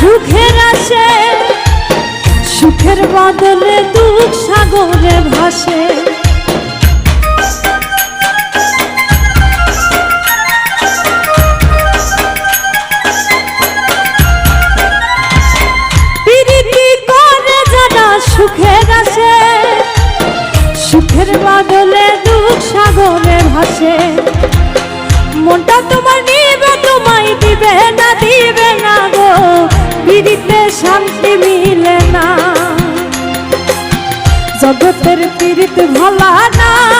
সুখের আসে, সুখের বদলে দুঃখ সাগরে ভাসে। সুখের আসে, সুখের বদলে দুঃখ সাগরে ভাসে। মনটা তোমার নিবে, তোমায় দিবে না দিবে না। শান্তি মিলে না। জগতের পীড়িত ভোলা না।